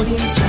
Audio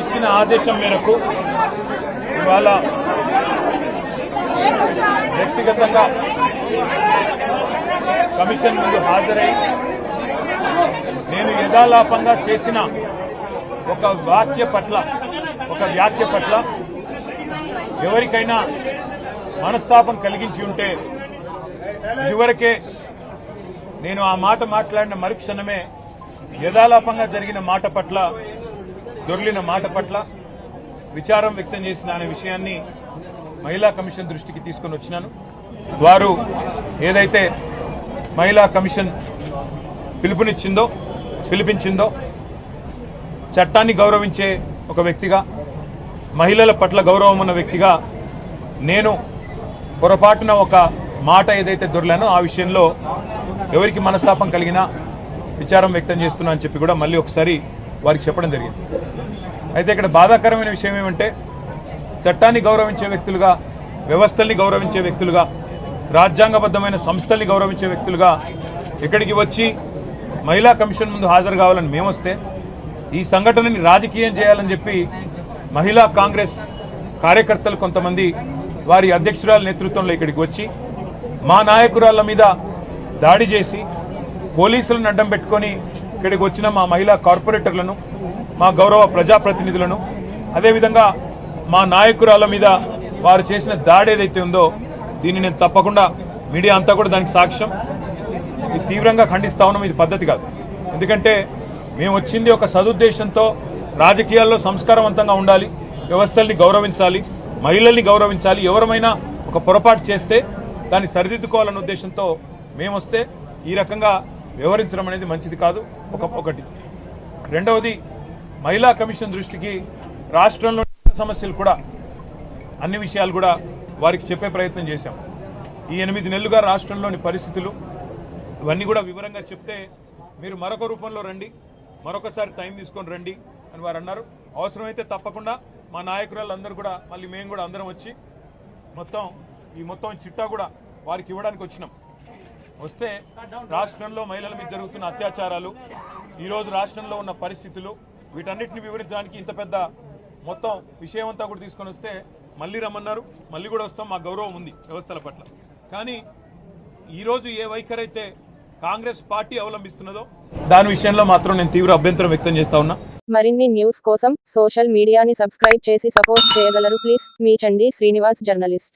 ఇచ్చిన ఆదేశం మేరకు ఇవాళ వ్యక్తిగతంగా కమిషన్ ముందు హాజరై నేను యథాలాపంగా చేసిన ఒక వాక్య పట్ల యొక్క వ్యాఖ్య పట్ల ఎవరికైనా మనస్తాపం కలిగించి ఉంటే ఇదివరకే నేను ఆ మాట మాట్లాడిన మరుక్షణమే యథాలాపంగా జరిగిన మాట పట్ల దొర్లిన మాట పట్ల విచారం వ్యక్తం చేసిన అనే విషయాన్ని మహిళా కమిషన్ దృష్టికి తీసుకొని వచ్చినాను. వారు ఏదైతే మహిళా కమిషన్ పిలుపునిచ్చిందో పిలిపించిందో చట్టాన్ని గౌరవించే ఒక వ్యక్తిగా మహిళల పట్ల గౌరవం ఉన్న వ్యక్తిగా నేను పొరపాటున ఒక మాట ఏదైతే దొరలానో ఆ విషయంలో ఎవరికి మనస్తాపం కలిగినా విచారం వ్యక్తం చేస్తున్నా అని చెప్పి కూడా మళ్ళీ ఒకసారి వారికి చెప్పడం జరిగింది. అయితే ఇక్కడ బాధాకరమైన విషయం ఏమంటే చట్టాన్ని గౌరవించే వ్యక్తులుగా వ్యవస్థల్ని గౌరవించే వ్యక్తులుగా రాజ్యాంగబద్ధమైన సంస్థల్ని గౌరవించే వ్యక్తులుగా ఇక్కడికి వచ్చి మహిళా కమిషన్ ముందు హాజరు కావాలని మేమొస్తే ఈ సంఘటనని రాజకీయం చేయాలని చెప్పి మహిళా కాంగ్రెస్ కార్యకర్తలు కొంతమంది వారి అధ్యక్షురాల నేతృత్వంలో ఇక్కడికి వచ్చి మా నాయకురాళ్ళ మీద దాడి చేసి పోలీసులను అడ్డం పెట్టుకొని ఇక్కడికి వచ్చిన మా మహిళా కార్పొరేటర్లను మా గౌరవ ప్రజాప్రతినిధులను అదేవిధంగా మా నాయకురాల మీద వారు చేసిన దాడి ఏదైతే ఉందో దీన్ని నేను తప్పకుండా మీడియా అంతా కూడా దానికి సాక్ష్యం. ఇది తీవ్రంగా ఖండిస్తా ఉన్నాం ఇది పద్ధతి కాదు. ఎందుకంటే మేము వచ్చింది ఒక సదుద్దేశంతో రాజకీయాల్లో సంస్కారవంతంగా ఉండాలి వ్యవస్థల్ని గౌరవించాలి మహిళల్ని గౌరవించాలి ఎవరమైనా ఒక పొరపాటు చేస్తే దాన్ని సరిదిద్దుకోవాలన్న ఉద్దేశంతో మేము వస్తే ఈ రకంగా వ్యవహరించడం అనేది మంచిది కాదు ఒక ఒకటి. రెండవది మహిళా కమిషన్ దృష్టికి రాష్ట్రంలో సమస్యలు కూడా అన్ని విషయాలు కూడా వారికి చెప్పే ప్రయత్నం చేశాం. ఈ ఎనిమిది నెలలుగా రాష్ట్రంలోని పరిస్థితులు ఇవన్నీ కూడా వివరంగా చెప్తే మీరు మరొక రూపంలో రండి. మరొకసారి టైం తీసుకొని రండి అని వారు అన్నారు. అవసరమైతే తప్పకుండా మా నాయకురాళ్ళందరూ కూడా మళ్ళీ మేము కూడా అందరం వచ్చి మొత్తం ఈ మొత్తం చిట్టా కూడా వారికి ఇవ్వడానికి వచ్చినాం. వస్తే రాష్ట్రంలో మహిళల మీద జరుగుతున్న అత్యాచారాలు ఈరోజు రాష్ట్రంలో ఉన్న పరిస్థితులు వీటన్నిటిని వివరించడానికి ఇంత పెద్ద మొత్తం విషయం అంతా కూడా తీసుకొని వస్తే మళ్ళీ రమ్మన్నారు మళ్ళీ కూడా వస్తాం మా గౌరవం ఉంది వ్యవస్థల పట్ల. కానీ ఈరోజు ఏ వైఖరి అయితే కాంగ్రెస్ పార్టీ అవలంబిస్తున్నదో? దాని విషయంలో మాత్రం నేను తీవ్ర అభ్యంతరం వ్యక్తం చేస్తా ఉన్నా. మరిన్ని న్యూస్ కోసం సోషల్ మీడియాని సబ్స్క్రైబ్ చేసి సపోర్ట్ చేయగలరు. ప్లీజ్ మీ చండి శ్రీనివాస్ జర్నలిస్ట్.